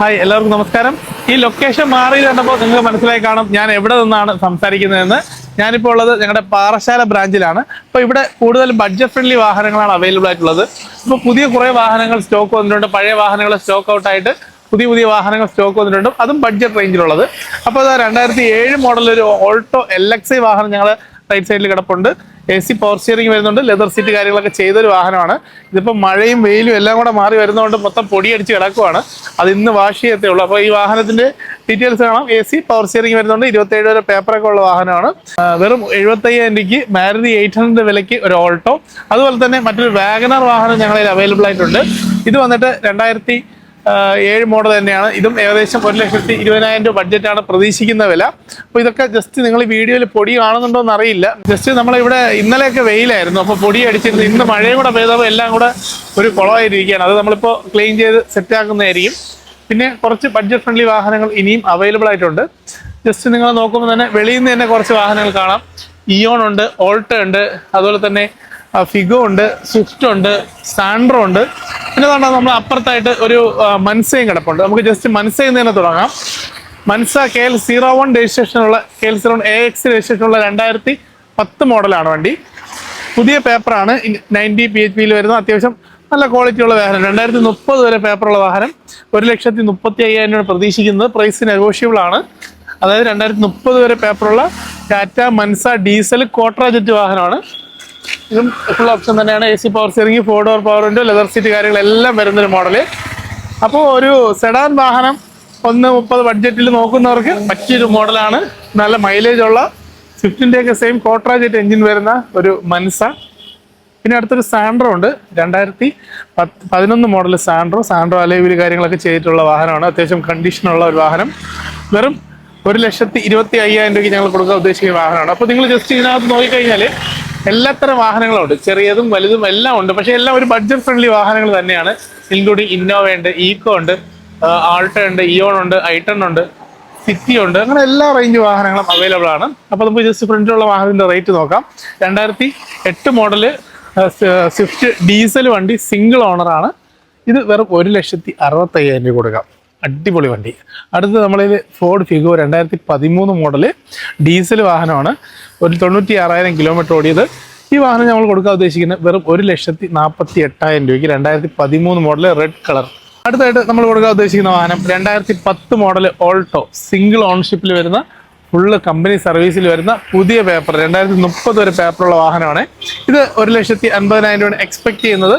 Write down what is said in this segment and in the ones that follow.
Hi എല്ലാവർക്കും നമസ്കാരം. ഈ ലൊക്കേഷൻ മാറി കണ്ടപ്പോൾ നിങ്ങൾക്ക് മനസ്സിലായി കാണും ഞാൻ എവിടെ നിന്നാണ് സംസാരിക്കുന്നതെന്ന്. ഞാനിപ്പോൾ ഉള്ളത് ഞങ്ങളുടെ പാറശാല ബ്രാഞ്ചിലാണ്. അപ്പോൾ ഇവിടെ കൂടുതൽ ബഡ്ജറ്റ് ഫ്രണ്ട്ലി വാഹനങ്ങളാണ് അവൈലബിൾ ആയിട്ടുള്ളത്. ഇപ്പോൾ പുതിയ കുറേ വാഹനങ്ങൾ സ്റ്റോക്ക് വന്നിട്ടുണ്ട്. പഴയ വാഹനങ്ങൾ സ്റ്റോക്ക് ഔട്ട് ആയിട്ട് പുതിയ പുതിയ വാഹനങ്ങൾ സ്റ്റോക്ക് വന്നിട്ടുണ്ട്. അതും ബഡ്ജറ്റ് റേഞ്ചിലുള്ളത് അപ്പോൾ അത് രണ്ടായിരത്തി ഏഴ് മോഡൽ ഒരു ഓൾട്ടോ എൽ എക്സ് വാഹനം ഞങ്ങൾ റൈറ്റ് സൈഡിൽ കിടപ്പുണ്ട്. എ സി പവർ സ്റ്റിയറിംഗ് വരുന്നുണ്ട്. ലെതർ സീറ്റ് കാര്യങ്ങളൊക്കെ ചെയ്തൊരു വാഹനമാണ്. ഇതിപ്പോൾ മഴയും വെയിലും എല്ലാം കൂടെ മാറി വരുന്നതുകൊണ്ട് മൊത്തം പൊടിയടിച്ച് കിടക്കുവാണ്. അത് ഇന്ന് വാഷ് ചെയ്യത്തേ ഉള്ളൂ. അപ്പോൾ ഈ വാഹനത്തിന്റെ ഡീറ്റെയിൽസ് കാണാം. എ സി പവർ സ്റ്റിയറിംഗ് വരുന്നുണ്ട്. ഇരുപത്തേഴ് വരെ പേപ്പറൊക്കെ ഉള്ള വാഹനമാണ്. വെറും എഴുപത്തയ്യായിരം രൂപയ്ക്ക് മാരുതി എയ്റ്റ് ഹൺഡ്രഡ് വിലയ്ക്ക് ഒരു ഓൾട്ടോ അതുപോലെ തന്നെ മറ്റൊരു വാഗനർ വാഹനം ഞങ്ങളിൽ അവൈലബിൾ ആയിട്ടുണ്ട്. ഇത് വന്നിട്ട് രണ്ടായിരത്തി ഏഴ് മോഡൽ തന്നെയാണ്. ഇതും ഏകദേശം ഒരു ലക്ഷത്തി ഇരുപതിനായിരം രൂപ ബഡ്ജറ്റാണ് പ്രതീക്ഷിക്കുന്ന വില. അപ്പോൾ ഇതൊക്കെ ജസ്റ്റ് നിങ്ങൾ വീഡിയോയിൽ പൊടി കാണുന്നുണ്ടോ എന്ന് അറിയില്ല. ജസ്റ്റ് നമ്മളിവിടെ ഇന്നലെയൊക്കെ വെയിലായിരുന്നു. അപ്പോൾ പൊടി അടിച്ചിരുന്നു. ഇന്ന് മഴയും കൂടെ പെയ്തപ്പോൾ എല്ലാം കൂടെ ഒരു കുളമായിരിക്കുകയാണ്. അത് നമ്മളിപ്പോൾ ക്ലീൻ ചെയ്ത് സെറ്റ് ആക്കുന്നതായിരിക്കും. പിന്നെ കുറച്ച് ബഡ്ജറ്റ് ഫ്രണ്ട്ലി വാഹനങ്ങൾ ഇനിയും അവൈലബിൾ ആയിട്ടുണ്ട്. ജസ്റ്റ് നിങ്ങൾ നോക്കുമ്പോൾ തന്നെ വെളിയിൽ നിന്ന് തന്നെ കുറച്ച് വാഹനങ്ങൾ കാണാം. ഇയോൺ ഉണ്ട് ഓൾട്ടോ ഉണ്ട് അതുപോലെ തന്നെ ഫിഗോ ഉണ്ട് സ്വിഫ്റ്റ് ഉണ്ട് സാൻഡ്രോ ഉണ്ട്. പിന്നെ കണ്ടാ നമ്മൾ അപ്പുറത്തായിട്ട് ഒരു മൻസയും കിടപ്പുണ്ട്. നമുക്ക് ജസ്റ്റ് മൻസയിൽ നിന്ന് തന്നെ തുടങ്ങാം. Manza K L zero one രജിസ്ട്രേഷനുള്ള K L zero one A X രജിസ്ട്രേഷനുള്ള രണ്ടായിരത്തി പത്ത് മോഡലാണ് വണ്ടി. പുതിയ പേപ്പറാണ്. നയന്റി പി എച്ച് പിയിൽ വരുന്ന അത്യാവശ്യം നല്ല ക്വാളിറ്റി ഉള്ള വാഹനം. രണ്ടായിരത്തി മുപ്പത് വരെ പേപ്പറുള്ള വാഹനം. ഒരു ലക്ഷത്തി മുപ്പത്തി അയ്യായിരം രൂപ പ്രതീക്ഷിക്കുന്നത്. പ്രൈസ് നെഗോഷ്യബിൾ ആണ്. അതായത് രണ്ടായിരത്തി മുപ്പത് വരെ പേപ്പറുള്ള Tata Mansa diesel quadrajet വാഹനമാണ്. ഇതും ഫുൾ ഓപ്ഷൻ തന്നെയാണ്. A C power steering four door power window leather seat കാര്യങ്ങളെല്ലാം വരുന്നൊരു മോഡൽ അപ്പോൾ ഒരു സെഡാൻ വാഹനം ഒന്ന് മുപ്പത് ബഡ്ജറ്റിൽ നോക്കുന്നവർക്ക് പറ്റിയൊരു മോഡലാണ് നല്ല മൈലേജ് ഉള്ള സ്വിഫ്റ്റിന്റെ ഒക്കെ സെയിം കോട്രാജറ്റ് എഞ്ചിൻ വരുന്ന ഒരു മൻസ. പിന്നെ അടുത്തൊരു സാൻഡ്രോ ഉണ്ട്. രണ്ടായിരത്തി പത്ത് പതിനൊന്ന് മോഡൽ സാൻഡ്രോ സാൻഡ്രോ അലേവിൽ കാര്യങ്ങളൊക്കെ ചെയ്തിട്ടുള്ള വാഹനമാണ്. അത്യാവശ്യം കണ്ടീഷനുള്ള ഒരു വാഹനം. വെറും ഒരു ലക്ഷത്തി ഇരുപത്തി അയ്യായിരം രൂപയ്ക്ക് ഞങ്ങൾ കൊടുക്കാൻ ഉദ്ദേശിക്കുന്ന വാഹനമാണ്. അപ്പോൾ നിങ്ങൾ ജസ്റ്റ് ഇതിനകത്ത് നോക്കിക്കഴിഞ്ഞാൽ എല്ലാത്തരം വാഹനങ്ങളും ഉണ്ട് ചെറിയതും വലുതും എല്ലാം ഉണ്ട്. പക്ഷേ എല്ലാം ഒരു ബഡ്ജറ്റ് ഫ്രണ്ട്ലി വാഹനങ്ങൾ തന്നെയാണ്. ഇൻക്ലൂഡിങ് ഇന്നോവ ഉണ്ട് ഈക്കോ ഉണ്ട് ആൾട്ടോ ഉണ്ട് ഇയോൺ ഉണ്ട് ഐട്ടൺ ഉണ്ട് സിറ്റി ഉണ്ട്. അങ്ങനെ എല്ലാ റേഞ്ച് വാഹനങ്ങളും അവൈലബിൾ ആണ്. അപ്പോൾ നമുക്ക് ജസ്റ്റ് ഫ്രണ്ടിലുള്ള വാഹനത്തിന്റെ റേറ്റ് നോക്കാം. രണ്ടായിരത്തി എട്ട് മോഡൽ സ്വിഫ്റ്റ് ഡീസൽ വണ്ടി സിംഗിൾ ഓണറാണ് ഇത് വെറും ഒരു ലക്ഷത്തി അറുപത്തയ്യായിരം രൂപ കൊടുക്കാം. അടിപൊളി വണ്ടി. അടുത്ത് നമ്മളിൽ ഫോർഡ് ഫിഗോ രണ്ടായിരത്തി പതിമൂന്ന് മോഡൽ ഡീസൽ വാഹനമാണ്. ഒരു തൊണ്ണൂറ്റി ആറായിരം കിലോമീറ്റർ ഓടിയത്. ഈ വാഹനം നമ്മൾ കൊടുക്കാൻ ഉദ്ദേശിക്കുന്നത് വെറും ഒരു ലക്ഷത്തി നാൽപ്പത്തി എട്ടായിരം രൂപയ്ക്ക് രണ്ടായിരത്തി പതിമൂന്ന് മോഡൽ റെഡ് കളർ അടുത്തായിട്ട് നമ്മൾ കൊടുക്കാൻ ഉദ്ദേശിക്കുന്ന വാഹനം രണ്ടായിരത്തി പത്ത് മോഡൽ ഓൾട്ടോ സിംഗിൾ ഓൺഷിപ്പിൽ വരുന്ന ഫുള്ള് കമ്പനി സർവീസിൽ വരുന്ന പുതിയ പേപ്പർ രണ്ടായിരത്തി മുപ്പത് വരെ പേപ്പറുള്ള വാഹനമാണ്. ഇത് ഒരു ലക്ഷത്തി അൻപതിനായിരം രൂപയാണ് എക്സ്പെക്ട് ചെയ്യുന്നത്.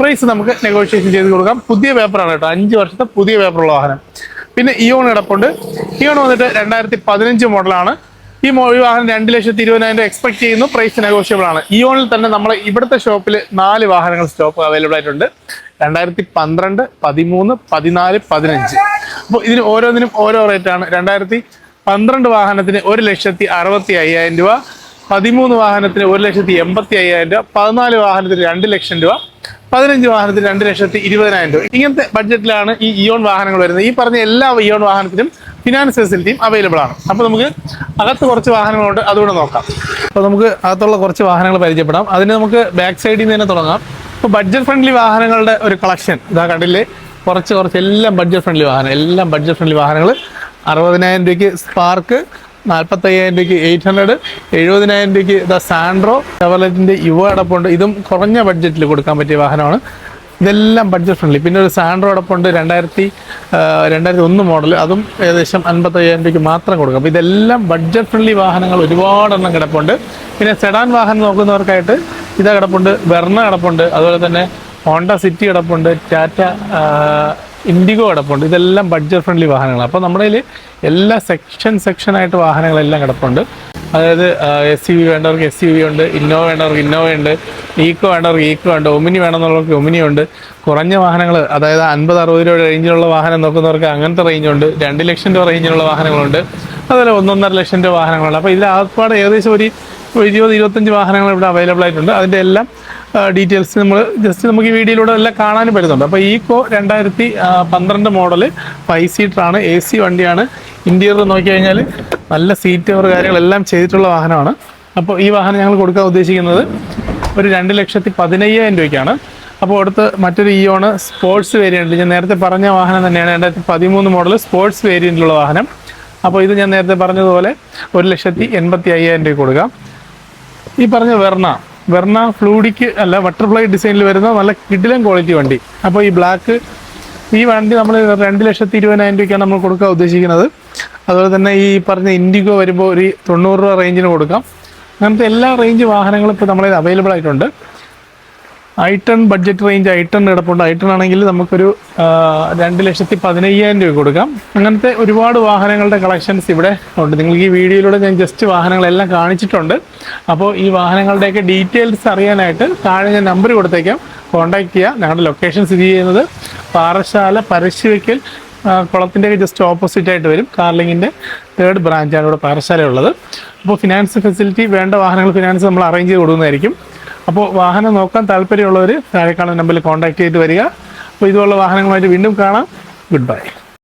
പ്രൈസ് നമുക്ക് നെഗോഷിയേഷൻ ചെയ്ത് കൊടുക്കാം. പുതിയ പേപ്പറാണ് കേട്ടോ. അഞ്ച് വർഷത്തെ പുതിയ പേപ്പറുള്ള വാഹനം. പിന്നെ ഇയോൺ കിടപ്പുണ്ട് ഇയോൺ വന്നിട്ട് രണ്ടായിരത്തി പതിനഞ്ച് മോഡലാണ് ഈ മോ ഈ വാഹനം രണ്ട് ലക്ഷത്തി ഇരുപതിനായിരം രൂപ എക്സ്പെക്ട് ചെയ്യുന്നു. പ്രൈസ് നെഗോഷ്യബിൾ ആണ്. ഇയോണിൽ തന്നെ നമ്മൾ ഇവിടുത്തെ ഷോപ്പിൽ നാല് വാഹനങ്ങൾ സ്റ്റോക്ക് അവൈലബിൾ ആയിട്ടുണ്ട്. രണ്ടായിരത്തി പന്ത്രണ്ട് പതിമൂന്ന് പതിനാല് പതിനഞ്ച്. അപ്പോൾ ഇതിന് ഓരോന്നിനും ഓരോ റേറ്റാണ് രണ്ടായിരത്തി പന്ത്രണ്ട് വാഹനത്തിന് ഒരു ലക്ഷത്തി അറുപത്തി അയ്യായിരം രൂപ. പതിമൂന്ന് വാഹനത്തിന് ഒരു ലക്ഷത്തി എൺപത്തി അയ്യായിരം രൂപ. പതിനാല് വാഹനത്തിന് രണ്ട് ലക്ഷം രൂപ. പതിനഞ്ച് വാഹനത്തിൽ രണ്ട് ലക്ഷത്തി ഇരുപതിനായിരം രൂപ. ഇങ്ങനത്തെ ബഡ്ജറ്റിലാണ് ഈ ഇയോൺ വാഹനങ്ങൾ വരുന്നത്. ഈ പറഞ്ഞ എല്ലാ ഇയോൺ വാഹനത്തിനും ഫിനാൻസ് ഫെസിലിറ്റിയും അവൈലബിൾ ആണ്. അപ്പോൾ നമുക്ക് അകത്ത് കുറച്ച് വാഹനങ്ങളുണ്ട് അതുകൂടെ നോക്കാം. അപ്പോൾ നമുക്ക് അകത്തുള്ള കുറച്ച് വാഹനങ്ങൾ പരിചയപ്പെടാം. അതിന് നമുക്ക് ബാക്ക് സൈഡിൽ നിന്ന് തന്നെ തുടങ്ങാം. ഇപ്പോൾ ബഡ്ജറ്റ് ഫ്രണ്ട്ലി വാഹനങ്ങളുടെ ഒരു കളക്ഷൻ ഇതാ കണ്ടില്ലേ? കുറച്ച് കുറച്ച് എല്ലാം ബഡ്ജറ്റ് ഫ്രണ്ട്ലി വാഹനം. എല്ലാം ബഡ്ജറ്റ് ഫ്രണ്ട്ലി വാഹനങ്ങൾ. അറുപതിനായിരം രൂപയ്ക്ക് സ്പാർക്ക് നാൽപ്പത്തയ്യായിരം രൂപയ്ക്ക് എയ്റ്റ് ഹൺഡ്രഡ് എഴുപതിനായിരം രൂപയ്ക്ക് ദ സാൻഡ്രോ ഡെവലറ്റിന്റെ യുവ അടപ്പുണ്ട്. ഇതും കുറഞ്ഞ ബഡ്ജറ്റിൽ കൊടുക്കാൻ പറ്റിയ വാഹനമാണ്. ഇതെല്ലാം ബഡ്ജറ്റ് ഫ്രണ്ട്ലി പിന്നെ ഒരു സാൻഡ്രോ അടപ്പുണ്ട് രണ്ടായിരത്തി രണ്ടായിരത്തി ഒന്ന് മോഡൽ അതും ഏകദേശം അൻപത്തയ്യായിരം രൂപയ്ക്ക് മാത്രം കൊടുക്കാം. അപ്പോൾ ഇതെല്ലാം ബഡ്ജറ്റ് ഫ്രണ്ട്ലി വാഹനങ്ങൾ ഒരുപാടെണ്ണം കിടപ്പുണ്ട്. പിന്നെ സെഡാൻ വാഹനം നോക്കുന്നവർക്കായിട്ട് ഇതാ കിടപ്പുണ്ട്. വെർണ കിടപ്പുണ്ട്. അതുപോലെ തന്നെ ഹോണ്ട സിറ്റി കിടപ്പുണ്ട്. ടാറ്റ ഇൻഡിഗോ കിടപ്പുണ്ട്. ഇതെല്ലാം ബഡ്ജറ്റ് ഫ്രണ്ട്ലി വാഹനങ്ങളാണ് അപ്പോൾ നമ്മുടെ കയ്യിൽ എല്ലാ സെക്ഷൻ സെക്ഷനായിട്ട് വാഹനങ്ങളെല്ലാം കിടപ്പുണ്ട്. അതായത് എസ് സി വി വേണ്ടവർക്ക് എസ് സി വി ഉണ്ട് ഇന്നോവ വേണ്ടവർക്ക് ഇന്നോവ ഉണ്ട് ഈക്കോ വേണ്ടവർക്ക് ഈക്കോ ഉണ്ട് ഒമിനി വേണമെന്നുള്ളവർക്ക് ഒമിനി ഉണ്ട്. കുറഞ്ഞ വാഹനങ്ങൾ അതായത് അൻപത് അറുപത് രൂപ റേഞ്ചിലുള്ള വാഹനം നോക്കുന്നവർക്ക് അങ്ങനത്തെ റേഞ്ച് ഉണ്ട്. രണ്ട് ലക്ഷം രൂപ റേഞ്ചിലുള്ള വാഹനങ്ങളുണ്ട്. അതുപോലെ ഒന്നൊന്നര ലക്ഷം രൂപ വാഹനങ്ങളുണ്ട്. അപ്പോൾ ഇതിൽ ആകപ്പാട് ഏകദേശം ഒരു ഇരുപത് ഇരുപത്തഞ്ച് വാഹനങ്ങൾ ഇവിടെ അവൈലബിൾ ആയിട്ടുണ്ട്. അതിന്റെ എല്ലാം ഡീറ്റെയിൽസ് നമ്മൾ ജസ്റ്റ് നമുക്ക് ഈ വീഡിയോയിലൂടെ എല്ലാം കാണാനും പറ്റുന്നുണ്ട്. അപ്പോൾ ഈക്കോ രണ്ടായിരത്തി പന്ത്രണ്ട് മോഡൽ ഫൈവ് സീറ്ററാണ് എ സി വണ്ടിയാണ്. ഇന്റീരിയർ നോക്കി കഴിഞ്ഞാൽ നല്ല സീറ്റ് കവർ കാര്യങ്ങളെല്ലാം ചെയ്തിട്ടുള്ള വാഹനമാണ്. അപ്പോൾ ഈ വാഹനം ഞങ്ങൾ കൊടുക്കാൻ ഉദ്ദേശിക്കുന്നത് ഒരു രണ്ട് ലക്ഷത്തി പതിനയ്യായിരം രൂപയ്ക്കാണ്. അപ്പോൾ അടുത്ത് മറ്റൊരു ഇയോണ് സ്പോർട്സ് വേരിയന്റിൽ ഞാൻ നേരത്തെ പറഞ്ഞ വാഹനം തന്നെയാണ് രണ്ടായിരത്തി പതിമൂന്ന് മോഡൽ സ്പോർട്സ് വേരിയന്റിലുള്ള വാഹനം. അപ്പോൾ ഇത് ഞാൻ നേരത്തെ പറഞ്ഞതുപോലെ ഒരു ലക്ഷത്തി എൺപത്തി അയ്യായിരം രൂപ കൊടുക്കാം. ഈ പറഞ്ഞ വെർണ വെർണ ഫ്ലൂഡിക്ക് അല്ല ബട്ടർഫ്ലൈ ഡിസൈനിൽ വരുന്ന നല്ല കിഡിലൻ ക്വാളിറ്റി വണ്ടി. അപ്പോൾ ഈ ബ്ലാക്ക് ഈ വണ്ടി നമ്മൾ രണ്ട് ലക്ഷത്തി ഇരുപതിനായിരം രൂപയ്ക്കാണ് നമ്മൾ കൊടുക്കാൻ ഉദ്ദേശിക്കുന്നത്. അതുപോലെ തന്നെ ഈ പറഞ്ഞ ഇൻഡിഗോ വരുമ്പോൾ ഒരു തൊണ്ണൂറ് രൂപ റേഞ്ചിന് കൊടുക്കാം. അങ്ങനത്തെ എല്ലാ റേഞ്ച് വാഹനങ്ങളും ഇപ്പോൾ നമ്മളിത് അവൈലബിൾ ആയിട്ടുണ്ട്. I ten budget range i ten കിടപ്പുണ്ട് ഐ ടെൺ ആണെങ്കിൽ നമുക്കൊരു രണ്ട് ലക്ഷത്തി പതിനയ്യായിരം രൂപ കൊടുക്കാം. അങ്ങനത്തെ ഒരുപാട് വാഹനങ്ങളുടെ കളക്ഷൻസ് ഇവിടെ ഉണ്ട്. നിങ്ങൾക്ക് ഈ വീഡിയോയിലൂടെ ഞാൻ ജസ്റ്റ് വാഹനങ്ങളെല്ലാം കാണിച്ചിട്ടുണ്ട്. അപ്പോൾ ഈ വാഹനങ്ങളുടെയൊക്കെ ഡീറ്റെയിൽസ് അറിയാനായിട്ട് താഴെ ഞാൻ നമ്പർ കൊടുത്തേക്കാം. കോൺടാക്ട് ചെയ്യുക ഞങ്ങളുടെ ലൊക്കേഷൻ സ്ഥിതി ചെയ്യുന്നത് പാറശാല പരശുവയ്ക്കൽ കുളത്തിന്റെയൊക്കെ ജസ്റ്റ് ഓപ്പോസിറ്റ് ആയിട്ട് വരും. കാർലിങ്ങിന്റെ തേർഡ് ബ്രാഞ്ചാണ് ഇവിടെ പാറശാല ഉള്ളത് അപ്പോൾ ഫിനാൻസ് ഫെസിലിറ്റി വേണ്ട വാഹനങ്ങൾ ഫിനാൻസ് നമ്മൾ അറേഞ്ച് ചെയ്ത് കൊടുക്കുന്നതായിരിക്കും. അപ്പോൾ വാഹനം നോക്കാൻ താല്പര്യമുള്ളവർ താഴെ കാണുന്ന നമ്പറിൽ കോൺടാക്ട് ചെയ്ത് വരിക. അപ്പോൾ ഇതുപോലുള്ള വാഹനങ്ങളുമായിട്ട് വീണ്ടും കാണാം. Good bye